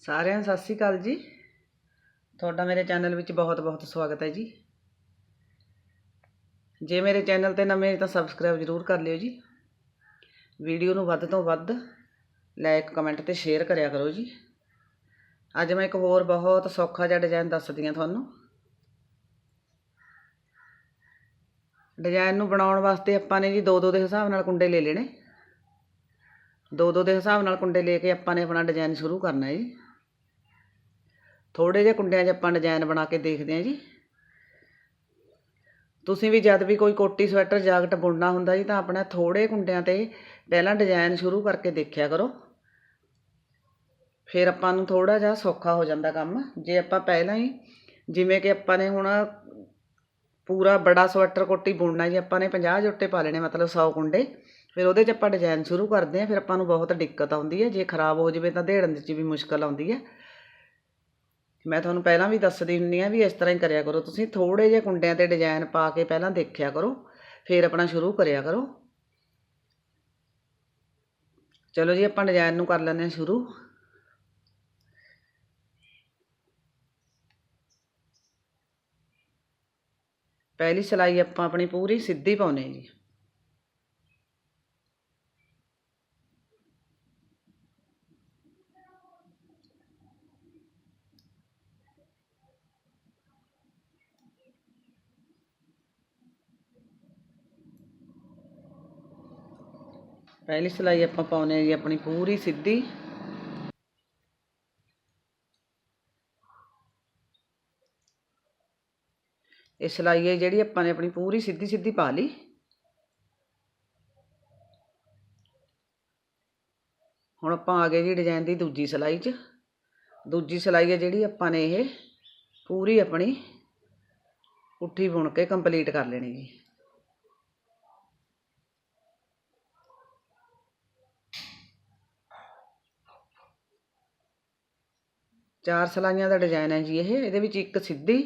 ਸਾਰਿਆਂ ਨੂੰ ਸਤਿ ਸ਼੍ਰੀ ਅਕਾਲ ਜੀ। ਤੁਹਾਡਾ ਮੇਰੇ ਚੈਨਲ ਵਿੱਚ ਬਹੁਤ-ਬਹੁਤ ਸਵਾਗਤ ਹੈ ਜੀ। ਜੇ ਮੇਰੇ ਚੈਨਲ ਤੇ ਨਵੇਂ ਤਾਂ ਸਬਸਕ੍ਰਾਈਬ ਜ਼ਰੂਰ ਕਰ ਲਿਓ ਜੀ। ਵੀਡੀਓ ਨੂੰ ਵੱਧ ਤੋਂ ਵੱਧ ਲਾਈਕ ਕਮੈਂਟ ਤੇ ਸ਼ੇਅਰ ਕਰਿਆ ਕਰੋ ਜੀ। ਅੱਜ ਮੈਂ ਇੱਕ ਹੋਰ ਬਹੁਤ ਸੌਖਾ ਜਿਹਾ ਡਿਜ਼ਾਈਨ ਦੱਸਦੀ ਹਾਂ ਤੁਹਾਨੂੰ। ਡਿਜ਼ਾਈਨ ਨੂੰ ਬਣਾਉਣ ਵਾਸਤੇ ਆਪਾਂ ਨੇ ਜੀ ਦੋ ਦੋ ਦੇ ਹਿਸਾਬ ਨਾਲ ਕੁੰਡੇ ਲੈ ਲੈਣੇ। ਦੋ ਦੋ ਦੇ ਹਿਸਾਬ ਨਾਲ ਕੁੰਡੇ ਲੈ ਕੇ ਆਪਾਂ ਨੇ ਆਪਣਾ ਡਿਜ਼ਾਈਨ ਸ਼ੁਰੂ ਕਰਨਾ ਹੈ ਜੀ। ਥੋੜੇ ਜਿਹੇ ਕੁੰਡਿਆਂ 'ਚ ਆਪਾਂ ਡਿਜ਼ਾਈਨ ਬਣਾ ਕੇ ਦੇਖਦੇ ਹਾਂ ਜੀ। ਤੁਸੀਂ ਵੀ ਜਦ ਵੀ ਕੋਈ ਕੋਟੀ ਸਵੈਟਰ, ਜਾਕਟ ਬੁਣਨਾ ਹੁੰਦਾ ਜੀ ਤਾਂ ਆਪਣਾ ਥੋੜੇ ਕੁੰਡਿਆਂ ਤੇ ਪਹਿਲਾਂ ਡਿਜ਼ਾਈਨ ਸ਼ੁਰੂ ਕਰਕੇ ਦੇਖਿਆ ਕਰੋ। ਫਿਰ ਆਪਾਂ ਨੂੰ ਥੋੜਾ ਜਿਹਾ ਸੌਖਾ ਹੋ ਜਾਂਦਾ ਕੰਮ। ਜੇ ਆਪਾਂ ਪਹਿਲਾਂ ਹੀ ਜਿਵੇਂ ਕਿ ਆਪਾਂ ਨੇ ਹੁਣ ਪੂਰਾ ਬੜਾ ਸਵੈਟਰ ਕੋਟੀ ਬੁਣਨਾ ਜੀ, ਆਪਾਂ ਨੇ 50 ਜੋਟੇ ਪਾ ਲੈਣੇ, ਮਤਲਬ 100 ਕੁੰਡੇ। ਫਿਰ ਉਹਦੇ 'ਚ ਆਪਾਂ ਡਿਜ਼ਾਈਨ ਸ਼ੁਰੂ ਕਰਦੇ ਹਾਂ, ਫਿਰ ਆਪਾਂ ਨੂੰ ਬਹੁਤ ਦਿੱਕਤ ਆਉਂਦੀ ਹੈ। ਜੇ ਖਰਾਬ ਹੋ ਜਾਵੇ ਤਾਂ ਦੇੜਨ 'ਚ ਵੀ ਮੁਸ਼ਕਲ ਆਉਂਦੀ ਹੈ। ਮੈਂ ਤੁਹਾਨੂੰ ਪਹਿਲਾਂ ਵੀ ਦੱਸਦੀ ਹੁੰਨੀ ਆ ਵੀ ਇਸ ਤਰ੍ਹਾਂ ਹੀ ਕਰਿਆ ਕਰੋ। ਤੁਸੀਂ ਥੋੜੇ ਜਿਹੇ ਕੁੰਡਿਆਂ ਤੇ ਡਿਜ਼ਾਈਨ ਪਾ ਕੇ ਪਹਿਲਾਂ ਦੇਖਿਆ ਕਰੋ, ਫਿਰ ਆਪਣਾ ਸ਼ੁਰੂ ਕਰਿਆ ਕਰੋ। ਚਲੋ ਜੀ, ਆਪਾਂ ਡਿਜ਼ਾਈਨ ਨੂੰ ਕਰ ਲੈਂਦੇ ਹਾਂ ਸ਼ੁਰੂ। ਪਹਿਲੀ ਸਿਲਾਈ ਆਪਾਂ ਆਪਣੀ ਪੂਰੀ ਸਿੱਧੀ ਪਾਉਨੇ ਜੀ। ਪਹਿਲੀ ਸਿਲਾਈ ਆਪਾਂ ਪਾਉਨੇ ਜੀ ਆਪਣੀ ਪੂਰੀ ਸਿੱਧੀ। ਇਹ ਸਿਲਾਈ ਹੈ ਜਿਹੜੀ ਆਪਾਂ ਨੇ ਆਪਣੀ ਪੂਰੀ ਸਿੱਧੀ ਸਿੱਧੀ ਪਾ ਲਈ। ਹੁਣ ਆਪਾਂ ਆ ਗਏ ਜੀ ਡਿਜ਼ਾਈਨ ਦੀ ਦੂਜੀ ਸਿਲਾਈ 'ਚ। ਦੂਜੀ ਸਿਲਾਈ ਹੈ ਜਿਹੜੀ ਆਪਾਂ ਨੇ ਇਹ ਪੂਰੀ ਆਪਣੀ ਪੁੱਠੀ ਬੁਣ ਕੇ ਕੰਪਲੀਟ ਕਰ ਲੈਣੀ ਜੀ। ਚਾਰ ਸਿਲਾਈਆਂ ਦਾ ਡਿਜ਼ਾਈਨ ਹੈ ਜੀ ਇਹ, ਇਹਦੇ ਵਿੱਚ ਇੱਕ ਸਿੱਧੀ,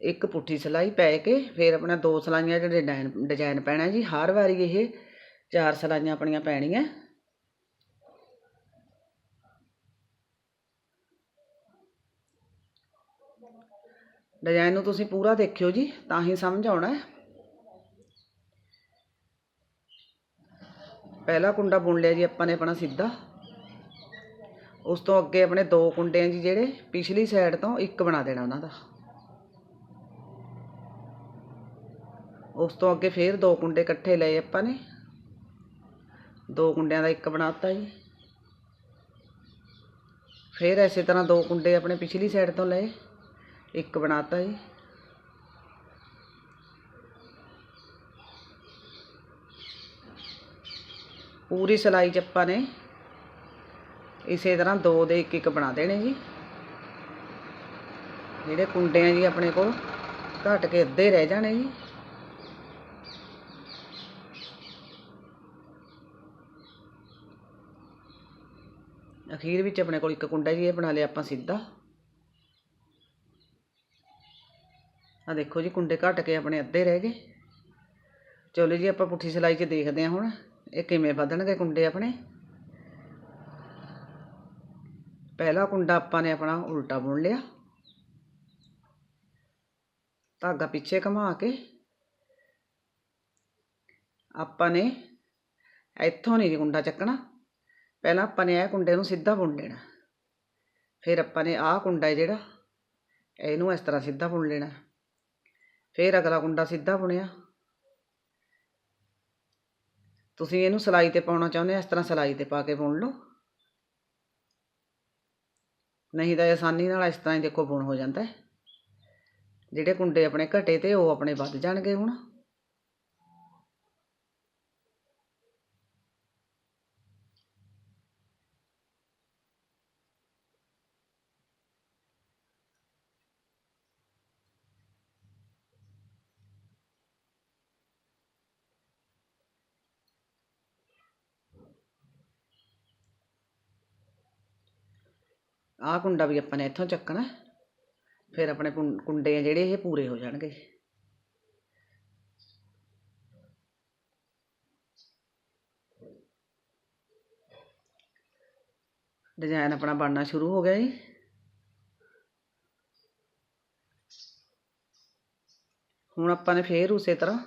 ਇੱਕ ਪੁੱਠੀ ਸਿਲਾਈ ਪੈ ਕੇ ਫਿਰ ਆਪਣਾ ਦੋ ਸਿਲਾਈਆਂ ਜਿਹੜੇ ਡਿਜ਼ਾਈਨ ਡਿਜ਼ਾਈਨ ਪੈਣਾ ਜੀ, ਹਰ ਵਾਰੀ ਇਹ ਚਾਰ ਸਿਲਾਈਆਂ ਆਪਣੀਆਂ ਪੈਣੀਆਂ। ਡਿਜ਼ਾਈਨ ਨੂੰ ਤੁਸੀਂ ਪੂਰਾ ਦੇਖਿਓ ਜੀ, ਤਾਂ ਹੀ ਸਮਝ ਆਉਣਾ ਹੈ। ਪਹਿਲਾ ਕੁੰਡਾ ਬੁਣ ਲਿਆ ਜੀ ਆਪਾਂ ਨੇ ਆਪਣਾ ਸਿੱਧਾ। ਉਸ ਤੋਂ ਅੱਗੇ ਆਪਣੇ ਦੋ ਕੁੰਡੇ ਆ ਜੀ ਜਿਹੜੇ ਪਿਛਲੀ ਸਾਈਡ ਤੋਂ ਇੱਕ ਬਣਾ ਦੇਣਾ ਉਹਨਾਂ ਦਾ। ਉਸ ਤੋਂ ਅੱਗੇ ਫੇਰ ਦੋ ਕੁੰਡੇ ਇਕੱਠੇ ਲਏ ਆਪਾਂ ਨੇ। ਦੋ ਕੁੰਡਿਆਂ ਦਾ ਇੱਕ ਬਣਾਤਾ ਜੀ। ਫੇਰ ਐਸੇ ਤਰ੍ਹਾਂ ਦੋ ਕੁੰਡੇ ਆਪਣੇ ਪਿਛਲੀ ਸਾਈਡ ਤੋਂ ਲਏ, ਇੱਕ ਬਣਾਤਾ ਜੀ। ਪੂਰੀ ਸਿਲਾਈ ਚ ਆਪਾਂ ਨੇ ਇਸੇ ਤਰ੍ਹਾਂ ਦੋ ਦੇ ਇੱਕ ਇੱਕ ਬਣਾ ਦੇਣੇ ਜੀ। ਜਿਹੜੇ ਕੁੰਡੇ ਆ ਜੀ ਆਪਣੇ ਕੋਲ ਘਟ ਕੇ ਅੱਧੇ ਰਹਿ ਜਾਣੇ ਜੀ। ਅਖੀਰ ਵਿੱਚ ਆਪਣੇ ਕੋਲ ਇੱਕ ਕੁੰਡਾ ਜੀ, ਇਹ ਬਣਾ ਲਿਆ ਆਪਾਂ ਸਿੱਧਾ। ਆ ਦੇਖੋ ਜੀ, ਕੁੰਡੇ ਘਟ ਕੇ ਆਪਣੇ ਅੱਧੇ ਰਹਿ ਗਏ। ਚਲੋ ਜੀ, ਆਪਾਂ ਪੁੱਠੀ ਸਿਲਾਈ 'ਚ ਦੇਖਦੇ ਹਾਂ ਹੁਣ, ਇਹ ਕਿਵੇਂ ਵਧਣਗੇ ਕੁੰਡੇ ਆਪਣੇ। ਪਹਿਲਾ ਕੁੰਡਾ ਆਪਾਂ ਨੇ ਆਪਣਾ ਉਲਟਾ ਬੁਣ ਲਿਆ। ਧਾਗਾ ਪਿੱਛੇ ਘੁਮਾ ਕੇ ਆਪਾਂ ਨੇ ਇੱਥੋਂ ਨਹੀਂ ਕੁੰਡਾ ਚੱਕਣਾ। ਪਹਿਲਾਂ ਆਪਾਂ ਨੇ ਇਹ ਕੁੰਡੇ ਨੂੰ ਸਿੱਧਾ ਬੁਣ ਲੈਣਾ। ਫਿਰ ਆਪਾਂ ਨੇ ਆਹ ਕੁੰਡਾ ਜਿਹੜਾ, ਇਹਨੂੰ ਇਸ ਤਰ੍ਹਾਂ ਸਿੱਧਾ ਬੁਣ ਲੈਣਾ। ਫਿਰ ਅਗਲਾ ਕੁੰਡਾ ਸਿੱਧਾ ਬੁਣਿਆ। ਤੁਸੀਂ ਇਹਨੂੰ ਸਲਾਈ ਤੇ ਪਾਉਣਾ ਚਾਹੁੰਦੇ ਆ ਇਸ ਤਰ੍ਹਾਂ ਸਲਾਈ ਤੇ ਪਾ ਕੇ ਬੁਣ ਲਓ। ਨਹੀਂ ਤਾਂ ਆਸਾਨੀ ਨਾਲ ਇਸ ਤਰ੍ਹਾਂ ਹੀ ਦੇਖੋ ਬੁਣ ਹੋ ਜਾਂਦਾ ਜਿਹੜੇ ਕੁੰਡੇ ਆਪਣੇ ਘਟੇ ਤੇ ਉਹ ਆਪਣੇ ਵੱਧ ਜਾਣਗੇ ਹੁਣ। ਆਹ ਕੁੰਡਾ ਵੀ ਆਪਾਂ ਨੇ ਇੱਥੋਂ ਚੱਕਣਾ। ਫਿਰ ਆਪਣੇ ਕੁੰ- ਕੁੰਡੇ ਆ ਜਿਹੜੇ ਇਹ ਪੂਰੇ ਹੋ ਜਾਣਗੇ। ਡਿਜ਼ਾਈਨ ਆਪਣਾ ਬਣਨਾ ਸ਼ੁਰੂ ਹੋ ਗਿਆ ਜੀ। ਹੁਣ ਆਪਾਂ ਨੇ ਫੇਰ ਉਸੇ ਤਰ੍ਹਾਂ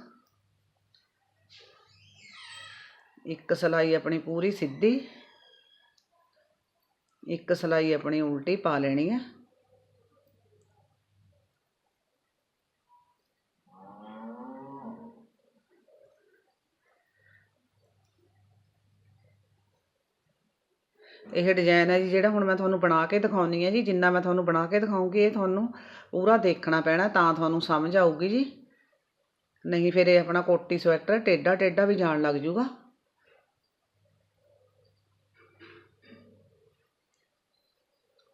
ਇੱਕ ਸਲਾਈ ਆਪਣੀ ਪੂਰੀ ਸਿੱਧੀ ਇੱਕ ਸਲਾਈ ਆਪਣੀ ਉਲਟੀ ਪਾ ਲੈਣੀ ਹੈ ਇਹ ਡਿਜ਼ਾਈਨ ਹੈ ਜੀ, ਜਿਹੜਾ ਹੁਣ ਮੈਂ ਤੁਹਾਨੂੰ ਬਣਾ ਕੇ ਦਿਖਾਉਣੀ ਹੈ ਜੀ, ਜਿੰਨਾ ਮੈਂ ਤੁਹਾਨੂੰ ਬਣਾ ਕੇ ਦਿਖਾਉਂਗੀ, ਇਹ ਤੁਹਾਨੂੰ ਪੂਰਾ ਦੇਖਣਾ ਪੈਣਾ, ਤਾਂ ਤੁਹਾਨੂੰ ਸਮਝ ਆਊਗੀ ਜੀ। ਨਹੀਂ ਫਿਰ ਇਹ ਆਪਣਾ ਕੋਟੀ ਸਵੈਟਰ ਟੇਡਾ ਟੇਡਾ ਵੀ ਜਾਣ ਲੱਗ ਜੂਗਾ।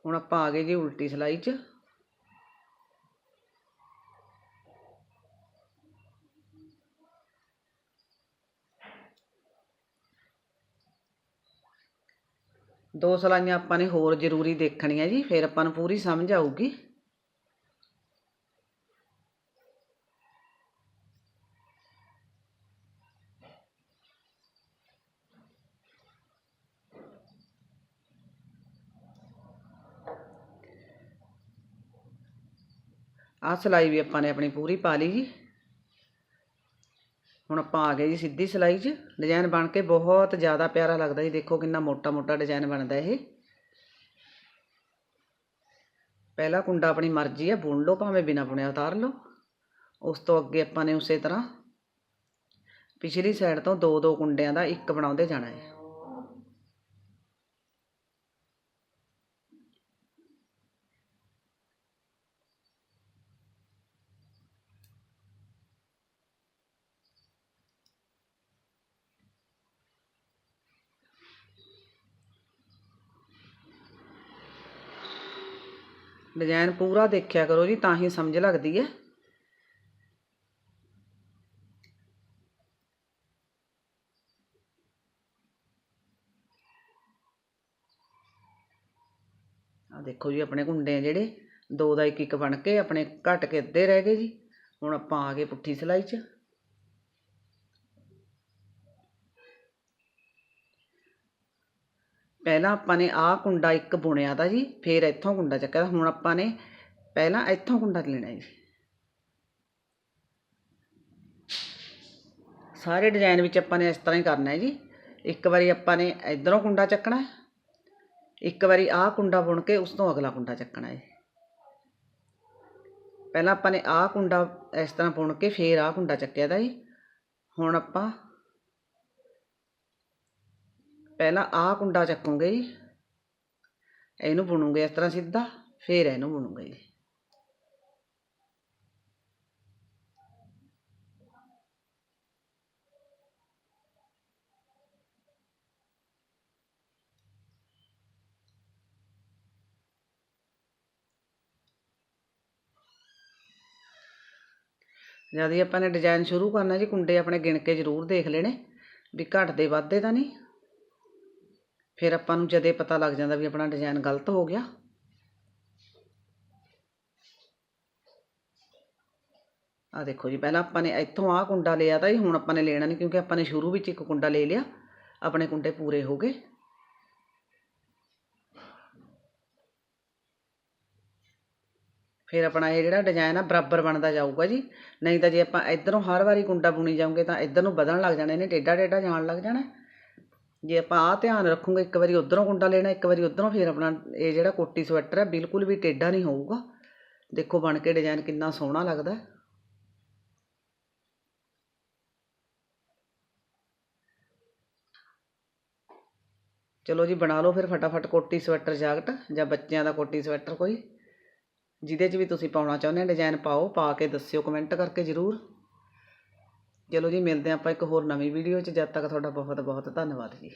ਹੁਣ ਆਪਾਂ ਆ ਗਏ ਜੀ ਉਲਟੀ ਸਲਾਈ 'ਚ। ਦੋ ਸਲਾਈਆਂ ਆਪਾਂ ਨੇ ਹੋਰ ਜ਼ਰੂਰੀ ਦੇਖਣੀਆਂ ਜੀ, ਫਿਰ ਆਪਾਂ ਨੂੰ ਪੂਰੀ ਸਮਝ ਆਊਗੀ। ਆਹ ਸਿਲਾਈ ਵੀ ਆਪਾਂ ਨੇ ਆਪਣੀ ਪੂਰੀ ਪਾ ਲਈ ਜੀ। ਹੁਣ ਆਪਾਂ ਆ ਗਏ ਜੀ ਸਿੱਧੀ ਸਿਲਾਈ 'ਚ। ਡਿਜ਼ਾਈਨ ਬਣ ਕੇ ਬਹੁਤ ਜ਼ਿਆਦਾ ਪਿਆਰਾ ਲੱਗਦਾ ਜੀ। ਦੇਖੋ ਕਿੰਨਾ ਮੋਟਾ ਮੋਟਾ ਡਿਜ਼ਾਈਨ ਬਣਦਾ ਇਹ। ਪਹਿਲਾ ਕੁੰਡਾ ਆਪਣੀ ਮਰਜ਼ੀ ਹੈ ਬੁਣ ਲਓ ਭਾਵੇਂ ਬਿਨਾ ਬੁਣਿਆ ਉਤਾਰ ਲਓ। ਉਸ ਤੋਂ ਅੱਗੇ ਆਪਾਂ ਨੇ ਉਸੇ ਤਰ੍ਹਾਂ ਪਿਛਲੀ ਸਾਈਡ ਤੋਂ ਦੋ ਦੋ ਕੁੰਡਿਆਂ ਦਾ ਇੱਕ ਬਣਾਉਂਦੇ ਜਾਣਾ ਹੈ। ਡਿਜ਼ਾਈਨ ਪੂਰਾ ਦੇਖਿਆ ਕਰੋ ਜੀ, ਤਾਂ ਹੀ ਸਮਝ ਲੱਗਦੀ ਹੈ। ਆ ਦੇਖੋ ਜੀ, ਆਪਣੇ ਗੁੰਡੇ ਆ ਜਿਹੜੇ, ਦੋ ਦਾ ਇੱਕ ਇੱਕ ਬਣ ਕੇ ਆਪਣੇ ਘਟ ਕੇ ਅੱਧੇ ਰਹਿ ਗਏ ਜੀ। ਹੁਣ ਆਪਾਂ ਆ ਗਏ ਪੁੱਠੀ ਸਿਲਾਈ 'ਚ। ਪਹਿਲਾਂ ਆਪਾਂ ਨੇ ਆਹ ਕੁੰਡਾ ਇੱਕ ਬੁਣਿਆ ਤਾ ਜੀ, ਫਿਰ ਇੱਥੋਂ ਕੁੰਡਾ ਚੱਕਿਆ ਹੁਣ ਆਪਾਂ ਨੇ ਪਹਿਲਾਂ ਇੱਥੋਂ ਕੁੰਡਾ ਲੈਣਾ ਜੀ। ਸਾਰੇ ਡਿਜ਼ਾਈਨ ਵਿੱਚ ਆਪਾਂ ਨੇ ਇਸ ਤਰ੍ਹਾਂ ਹੀ ਕਰਨਾ ਹੈ ਜੀ। ਇੱਕ ਵਾਰੀ ਆਪਾਂ ਨੇ ਇਧਰੋਂ ਕੁੰਡਾ ਚੱਕਣਾ ਇੱਕ ਵਾਰੀ ਆਹ ਕੁੰਡਾ ਬੁਣ ਕੇ ਉਸ ਤੋਂ ਅਗਲਾ ਕੁੰਡਾ ਚੱਕਣਾ ਹੈ। ਪਹਿਲਾਂ ਆਪਾਂ ਨੇ ਆਹ ਕੁੰਡਾ ਇਸ ਤਰ੍ਹਾਂ ਬੁਣ ਕੇ ਫਿਰ ਆਹ ਕੁੰਡਾ ਚੱਕਿਆ ਦਾ ਜੀ। ਹੁਣ ਆਪਾਂ ਪਹਿਲਾਂ ਆਹ ਕੁੰਡਾ ਚੱਕੂਗੇ ਜੀ। ਇਹਨੂੰ ਬੁਣੂਗੇ ਇਸ ਤਰ੍ਹਾਂ ਸਿੱਧਾ, ਫਿਰ ਇਹਨੂੰ ਬੁਣੂਗੇ ਜੀ। ਜਦ ਹੀ ਆਪਾਂ ਨੇ ਡਿਜ਼ਾਈਨ ਸ਼ੁਰੂ ਕਰਨਾ ਜੀ, ਕੁੰਡੇ ਆਪਣੇ ਗਿਣ ਕੇ ਜ਼ਰੂਰ ਦੇਖ ਲੈਣੇ, ਵੀ ਘਟਦੇ ਵੱਧਦੇ ਤਾਂ ਨਹੀਂ। ਫਿਰ ਆਪਾਂ ਨੂੰ ਜਦੇ ਪਤਾ ਲੱਗ ਜਾਂਦਾ ਵੀ ਆਪਣਾ ਡਿਜ਼ਾਈਨ ਗਲਤ ਹੋ ਗਿਆ। ਆ ਦੇਖੋ ਜੀ, ਪਹਿਲਾਂ ਆਪਾਂ ਨੇ ਇੱਥੋਂ ਆਹ ਕੁੰਡਾ ਲਿਆ ਤਾਂ ਜੀ, ਹੁਣ ਆਪਾਂ ਨੇ ਲੈਣਾ ਨਹੀਂ ਕਿਉਂਕਿ ਆਪਾਂ ਨੇ ਸ਼ੁਰੂ ਵਿੱਚ ਇੱਕ ਕੁੰਡਾ ਲੈ ਲਿਆ। ਆਪਣੇ ਕੁੰਡੇ ਪੂਰੇ ਹੋ ਗਏ। ਫਿਰ ਆਪਣਾ ਇਹ ਜਿਹੜਾ ਡਿਜ਼ਾਈਨ ਆ, ਬਰਾਬਰ ਬਣਦਾ ਜਾਊਗਾ ਜੀ। ਨਹੀਂ ਤਾਂ ਜੇ ਆਪਾਂ ਇਧਰੋਂ ਹਰ ਵਾਰੀ ਕੁੰਡਾ ਬੁਣੀ ਜਾਵਾਂਗੇ ਤਾਂ ਇਧਰ ਨੂੰ ਵਧਣ ਲੱਗ ਜਾਣਾ, ਇਹਨੇ ਟੇਡਾ ਟੇਡਾ ਜਾਣ ਲੱਗ ਜਾਣਾ। ਜੇ ਆਪਾਂ ਆਹ ਧਿਆਨ ਰੱਖੂਗੇ, ਇੱਕ ਵਾਰੀ ਉਧਰੋਂ ਕੁੰਡਾ ਲੈਣਾ, ਇੱਕ ਵਾਰੀ ਉਧਰੋਂ ਫਿਰ ਆਪਣਾ ਇਹ ਜਿਹੜਾ ਕੋਟੀ ਸਵੈਟਰ ਹੈ, ਬਿਲਕੁਲ ਵੀ ਟੇਢਾ ਨਹੀਂ ਹੋਊਗਾ। ਦੇਖੋ ਬਣ ਕੇ ਡਿਜ਼ਾਈਨ ਕਿੰਨਾ ਸੋਹਣਾ ਲੱਗਦਾ ਚਲੋ ਜੀ, ਬਣਾ ਲਓ ਫਿਰ ਫਟਾਫਟ ਕੋਟੀ ਸਵੈਟਰ ਜੈਕਟ ਜਾਂ ਬੱਚਿਆਂ ਦਾ ਕੋਟੀ ਸਵੈਟਰ ਕੋਈ। ਜਿਹਦੇ 'ਚ ਵੀ ਤੁਸੀਂ ਪਾਉਣਾ ਚਾਹੁੰਦੇ ਹੋ, ਡਿਜ਼ਾਈਨ ਪਾਓ, ਪਾ ਕੇ ਦੱਸਿਓ, ਕਮੈਂਟ ਕਰਕੇ ਜ਼ਰੂਰ। ਚਲੋ ਜੀ, ਮਿਲਦੇ ਹਾਂ ਆਪਾਂ ਇੱਕ ਹੋਰ ਨਵੀਂ ਵੀਡੀਓ 'ਚ। ਜਦ ਤੱਕ ਤੁਹਾਡਾ ਬਹੁਤ ਬਹੁਤ ਧੰਨਵਾਦ ਜੀ।